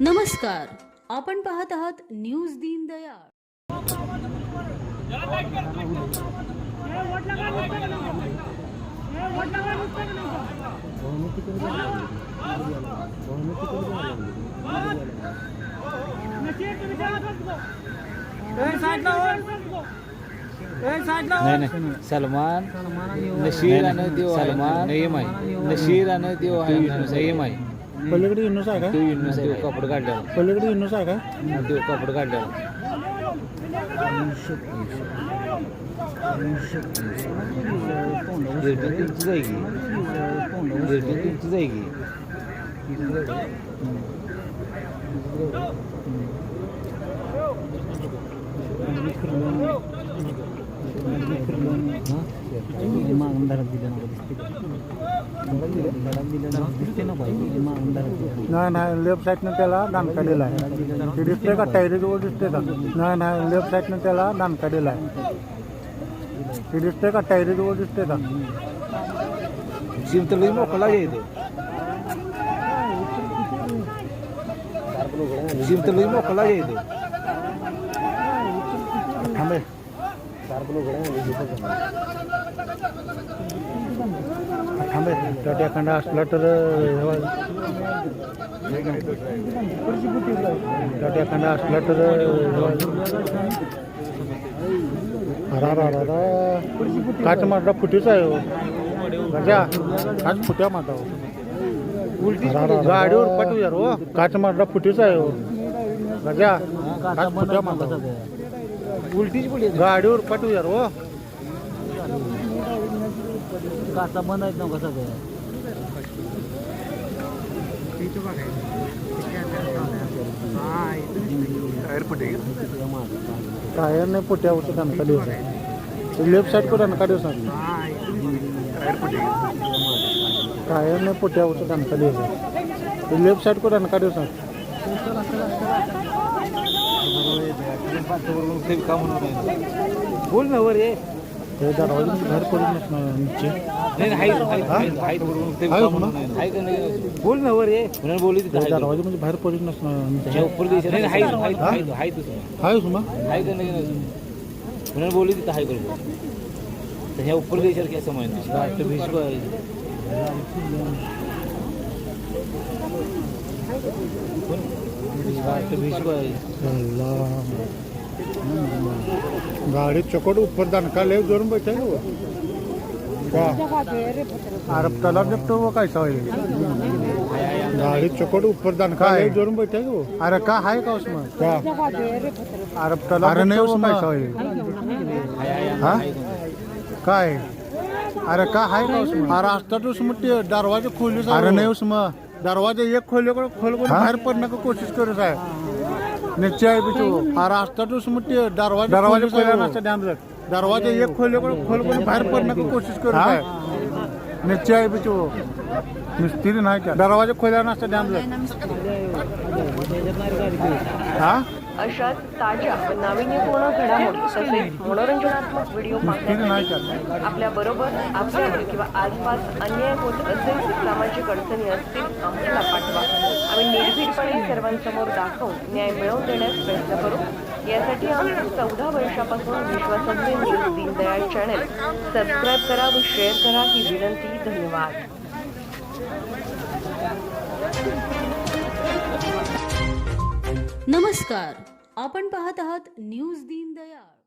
नमस्कार आपण पाहत आहात न्यूज दीनदयाळ नाही नाही. सलमान नशीर आणि देव सलमान नशीर आणि देव आहे. नयम आहे. पलीकडे युनुस आहे का? देव युनुस देव कपड काढलेला पलीकडे युनुस आहे का? देव कपड काढलेला गिरटी तुमची जायगी. गिरटी तुमची जायगी. नाही नाही लेफ्ट साईडनं त्याला दानका दिला आहे. ते दिसते का टायरीजवळ दिसते का? नाही नाही लेफ्ट साईडनं त्याला दानका दिला आहे. ते दिसते का टायरीजवळ दिसते का? जिम तर लई मोकळा येते जिम तर लई मोकळा येते थांबे त्या एखादा असला तर त्या एखादा असला तर अरा रा रा रा काच मारला फुटीचा आहे हो. गजा काच फुट्या मारता हो. गाडीवर पाठवू यार हो. काच मारला फुटीचा आहे हो. गजा काच फुट्या मारता हो. उलटीच पडली गाडीवर पाठवू यार हो. काचा बंद आहेत ना कसं टायर नाही पुट्या होतं दणका दिवस लेफ्ट साईड को दणका दिवस टायर नाही पुट्या होतं दणका दिवस लेफ्ट साईड को दणका दिवस बोल ना वर ये. बाहेर पडून हाय हाय हाय हाय हाय काम हाय बोल ना वर ये. बोलली हाय? दरवाजे म्हणजे बाहेर पडून नसणार त्याच्या नीचे उपर द्यायचं नाही हाय हाय हाय हाय तसं हाय सुमा. हाय का नाही म्हणून बोलली तिथं हाय करतो त्याच्या उपर द्यायचं की? असं माहिती गाडी चकोट ऊपर दणका ले जोरून बैठे हो का अरे त्याला निपटो वो कैसा होईल गाडी चकोट ऊपर दणका ले जोरून बैठे हो अरे का हाय का उसमें? का अरे त्याला अरे नाही उसमें. कैसा होईल हा? काय? अरे का हाय का उसमें? अरे उसमें ते दरवाजे खोले अरे नाही उसमें. दरवाजे एक खोले को खोल को बाहेर पडने की कोशिश करत आहे असतात उसमें ते दरवाजे दरवाजे खोले नसतं ध्यान रख दरवाजे एक खोले को खोल को बाहेर पडने की कोशिश करत आहे नीचे आहे बिचू. मिस्त्री नाही का? दरवाजे खोल्या नसतं ध्यान रख हा? अशाच ताज्या नाविन्यपूर्ण घडामोडी तसेच मनोरंजनात्मक व्हिडिओ पाहण्यासाठी का? आपल्या बरोबर आपल्या किंवा आसपास अन्याय होत असेल सामाजिक अडचणी असतील आम्हाला पाठवा. निर्भीडपणे सर्वांसमोर दाखवून न्याय मिळवून देण्यास प्रयत्न करू. यासाठी आम्ही चौदा वर्षापासून विश्वासार्ह न्यूज दीनदयाळ चॅनल सबस्क्राईब करा व शेअर करा ही विनंती. धन्यवाद. नमस्कार. आपण पाहत आहात न्यूज दीनदयाळ.